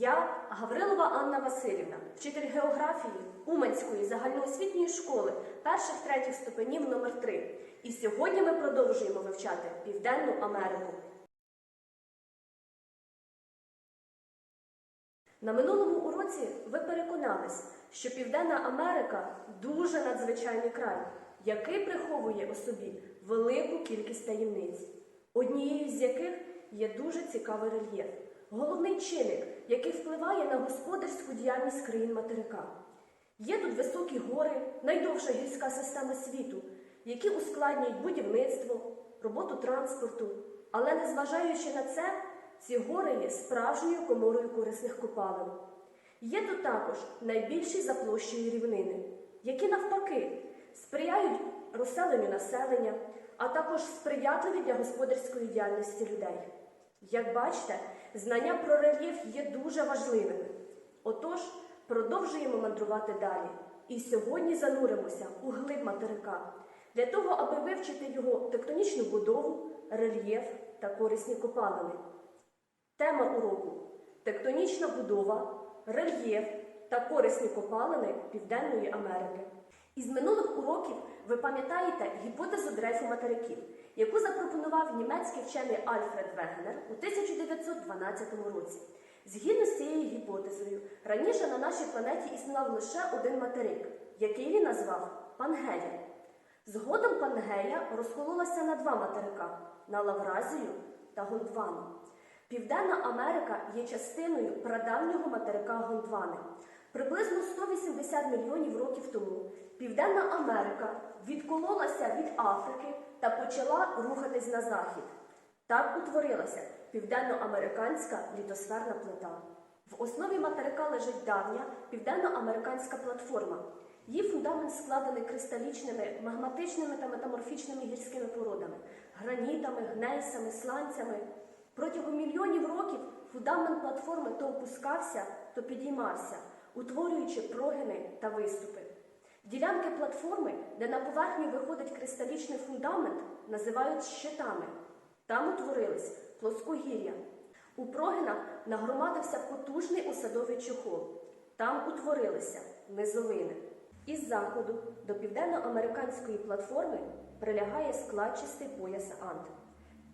Я Гаврилова Анна Васильівна, вчитель географії Уманської загальноосвітньої школи перших третіх ступенів номер 3 І сьогодні ми продовжуємо вивчати Південну Америку. На минулому уроці ви переконались, що Південна Америка дуже надзвичайний край, який приховує у собі велику кількість таємниць, однією з яких є дуже цікавий рельєф, головний чинник, який впливає на господарську діяльність країн материка. Є тут високі гори, найдовша гірська система світу, які ускладнюють будівництво, роботу транспорту, але незважаючи на це, ці гори є справжньою коморою корисних копалин. Є тут також найбільші за площею рівнини, які навпаки сприяють розселенню населення, а також сприятливі для господарської діяльності людей. Як бачите, знання про рельєф є дуже важливими. Отож, продовжуємо мандрувати далі. І сьогодні зануримося у глиб материка для того, аби вивчити його тектонічну будову, рельєф та корисні копалини. Тема уроку тектонічна будова, рельєф та корисні копалини Південної Америки. Із минулих уроків ви пам'ятаєте гіпотезу дрейфу материків, яку запропонував німецький вчений Альфред Вегнер у 1912 році. Згідно з цією гіпотезою, раніше на нашій планеті існував лише один материк, який він назвав Пангея. Згодом Пангея розкололася на два материка на Лавразію та Гондвану. Південна Америка є частиною прадавнього материка Гондвани. Приблизно 180 мільйонів років тому Південна Америка відкололася від Африки та почала рухатись на захід. Так утворилася південноамериканська літосферна плита. В основі материка лежить давня південноамериканська платформа. Її фундамент складений кристалічними, магматичними та метаморфічними гірськими породами, гранітами, гнейсами, сланцями. Протягом мільйонів років фундамент платформи то опускався, то підіймався, утворюючи прогини та виступи. Ділянки платформи, де на поверхню виходить кристалічний фундамент, називають щитами. Там утворились плоскогір'я. У прогинах нагромадився потужний осадовий чохол. Там утворилися низовини. Із заходу до південноамериканської платформи прилягає складчастий пояс Анд.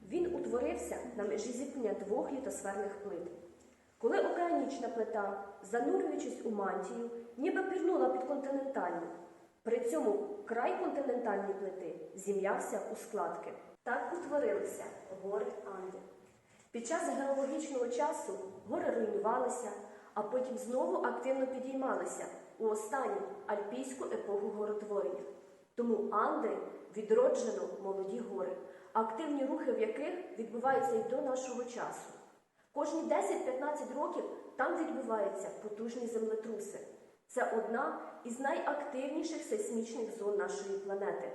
Він утворився на межі зіткнення двох літосферних плит. Коли океанічна плита, занурюючись у мантію, ніби пірнула під континентальну, при цьому край континентальної плити зім'явся у складки. Так утворилися гори Анди. Під час геологічного часу гори руйнувалися, а потім знову активно підіймалися у останню альпійську епоху горотворення. Тому Анди відроджено молоді гори, активні рухи в яких відбуваються і до нашого часу. Кожні 10-15 років там відбуваються потужні землетруси. Це одна із найактивніших сейсмічних зон нашої планети.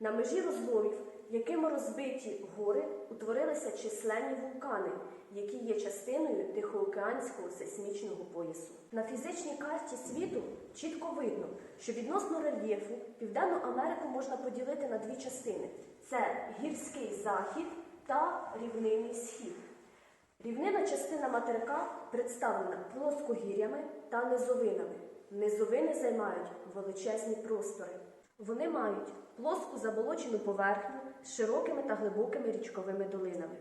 На межі розломів, якими розбиті гори, утворилися численні вулкани, які є частиною Тихоокеанського сейсмічного поясу. На фізичній карті світу чітко видно, що відносно рельєфу Південну Америку можна поділити на дві частини: це гірський захід та рівнинний схід. Рівнина частина материка представлена плоскогір'ями та низовинами. Низовини займають величезні простори. Вони мають плоску заболочену поверхню з широкими та глибокими річковими долинами.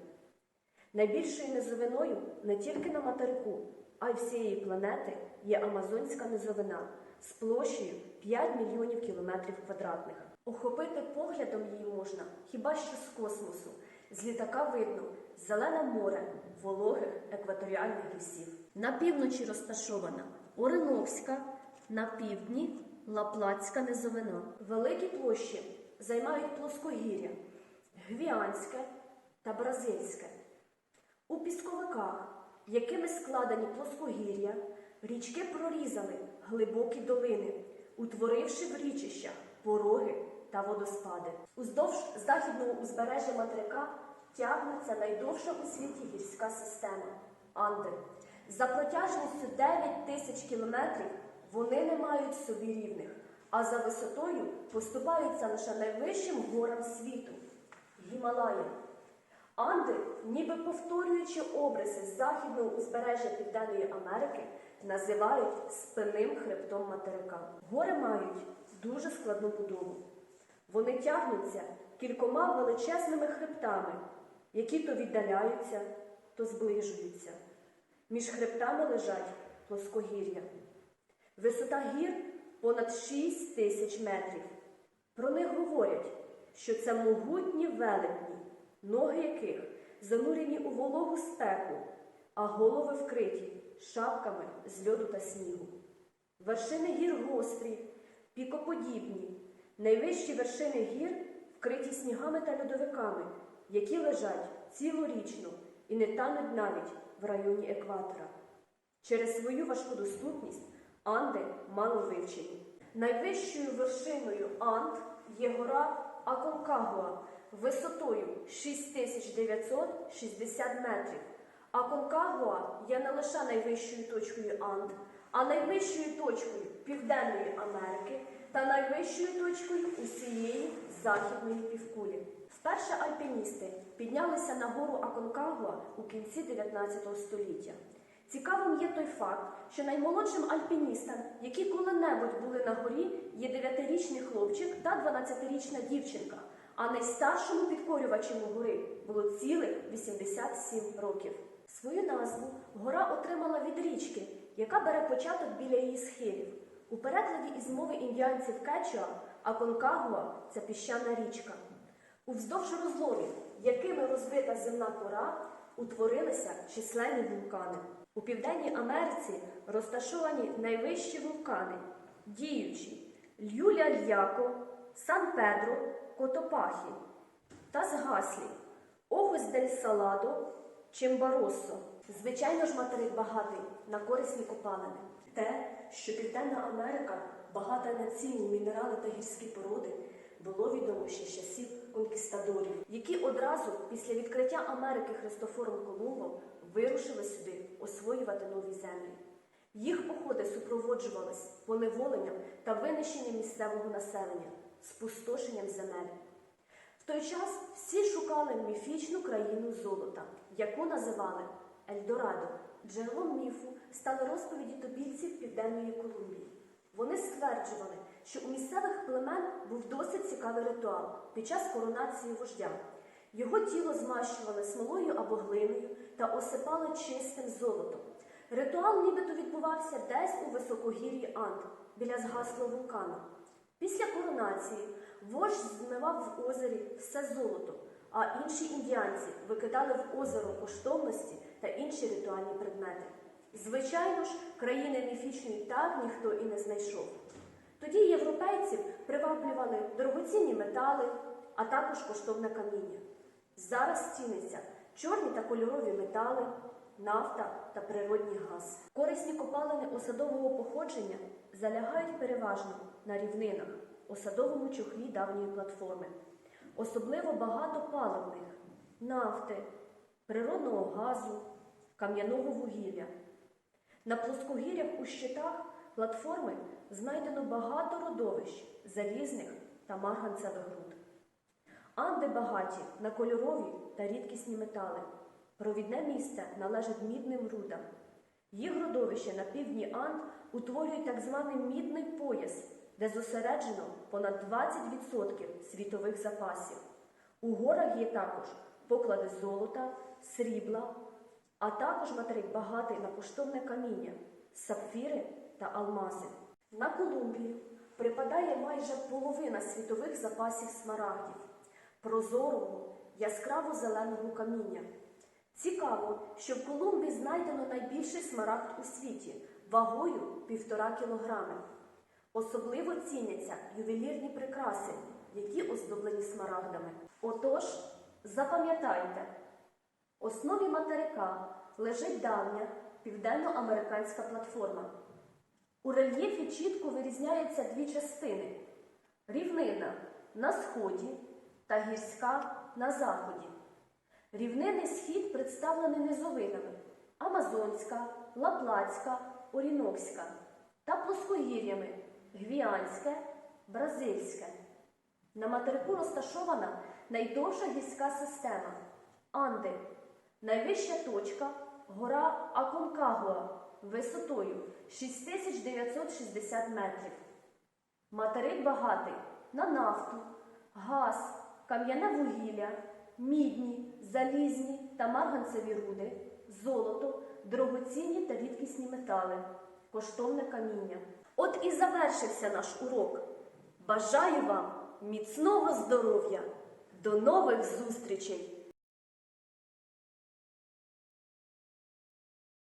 Найбільшою низовиною не тільки на материку, а й всієї планети є Амазонська низовина з площею 5 мільйонів кілометрів квадратних. Охопити поглядом її можна хіба що з космосу. З літака видно зелене море вологих екваторіальних лісів. На півночі розташована Ориновська, на півдні Лаплацька низовина. Великі площі займають плоскогір'я, Гвіанське та Бразильське. У пісковиках, якими складені плоскогір'я, річки прорізали глибокі долини, утворивши в річищах пороги та водоспади. Уздовж західного узбережжя материка тягнеться найдовша у світі гірська система Анди. За протяжністю 9 тисяч кілометрів вони не мають собі рівних, а за висотою поступаються лише найвищим горам світу Гімалаям. Анди, ніби повторюючи обриси західного узбережжя Південної Америки, називають спинним хребтом материка. Гори мають дуже складну будову. Вони тягнуться кількома величезними хребтами, які то віддаляються, то зближуються. Між хребтами лежать плоскогір'я. Висота гір понад 6 тисяч метрів. Про них говорять, що це могутні велетні, ноги яких занурені у вологу спеку, а голови вкриті шапками з льоду та снігу. Вершини гір гострі, пікоподібні, найвищі вершини гір вкриті снігами та льодовиками, які лежать цілорічно і не тануть навіть в районі екватора. Через свою важку доступність Анди мало вивчені. Найвищою вершиною Анд є гора Аконкагуа висотою 6960 метрів. Аконкагуа є не лише найвищою точкою Анд, а найвищою точкою Південної Америки та найвищою точкою усієї західної півкулі. Вперше альпіністи піднялися на гору Аконкагуа у кінці 19 століття. Цікавим є той факт, що наймолодшим альпіністам, які коли-небудь були на горі, є 9-річний хлопчик та 12-річна дівчинка, а найстаршому підкорювачем гори було цілих 87 років. Свою назву гора отримала від річки, яка бере початок біля її схилів. У перекладі із мови індіанців Кечуа Аконкагуа це піщана річка. Уздовж розломів, якими розбита земна кора, утворилися численні вулкани. У Південній Америці розташовані найвищі вулкани, діючі Люля-Льяко, Сан-Педро, Котопахі та згаслі Огос дель Саладо, Чимбаросо. Звичайно ж, материк багатий на корисні копалини. Те, що Південна Америка багата на цінні мінерали та гірські породи, було відомо ще з часів конкістадорів, які одразу після відкриття Америки Христофором Колумбом вирушили сюди освоювати нові землі. Їх походи супроводжувались поневоленням та винищенням місцевого населення, спустошенням земель. В той час всі шукали міфічну країну золота, яку називали Ельдорадо. Джерелом міфу стали розповіді тобільців Південної Колумбії. Вони стверджували, що у місцевих племен був досить цікавий ритуал під час коронації вождя. Його тіло змащували смолою або глиною та осипали чистим золотом. Ритуал нібито відбувався десь у високогір'ї Анд, біля згаслого вулкана. Після коронації вождь змивав в озері все золото, а інші індіанці викидали в озеро коштовності та інші ритуальні предмети. Звичайно ж, країни міфічної так ніхто і не знайшов. Тоді європейців приваблювали дорогоцінні метали, а також коштовне каміння. Зараз ціниться чорні та кольорові метали, нафта та природній газ. Корисні копалини осадового походження залягають переважно на рівнинах, осадовому чохлі давньої платформи. Особливо багато паливних нафти, природного газу, кам'яного вугілля. На плоскогір'ях у щитах платформи знайдено багато родовищ залізних та марганцевих руд. Анди багаті на кольорові та рідкісні метали. Провідне місце належить мідним рудам. Їх родовище на півдні Анд утворює так званий мідний пояс, де зосереджено понад 20% світових запасів. У горах є також поклади золота, срібла, а також материк багатий на коштовне каміння, сапфіри та алмази. На Колумбію припадає майже половина світових запасів смарагдів, прозорого, яскраво зеленого каміння. Цікаво, що в Колумбії знайдено найбільший смарагд у світі вагою півтора кілограми. Особливо ціняться ювелірні прикраси, які оздоблені смарагдами. Отож, запам'ятайте, основі материка лежить давня південноамериканська платформа. У рельєфі чітко вирізняються дві частини: рівнина на сході та гірська на заході. Рівнинний схід представлений низовинами Амазонська, Лаплацька, Орінокська та плоскогір'ями Гвіанське, Бразильське. На материку розташована найдовша гірська система Анди. Найвища точка гора Аконкагуа висотою 6960 метрів. Материк багатий на нафту, газ, кам'яне вугілля, мідні, залізні та марганцеві руди, золото, дорогоцінні та рідкісні метали, коштовне каміння. От і завершився наш урок. Бажаю вам міцного здоров'я! До нових зустрічей!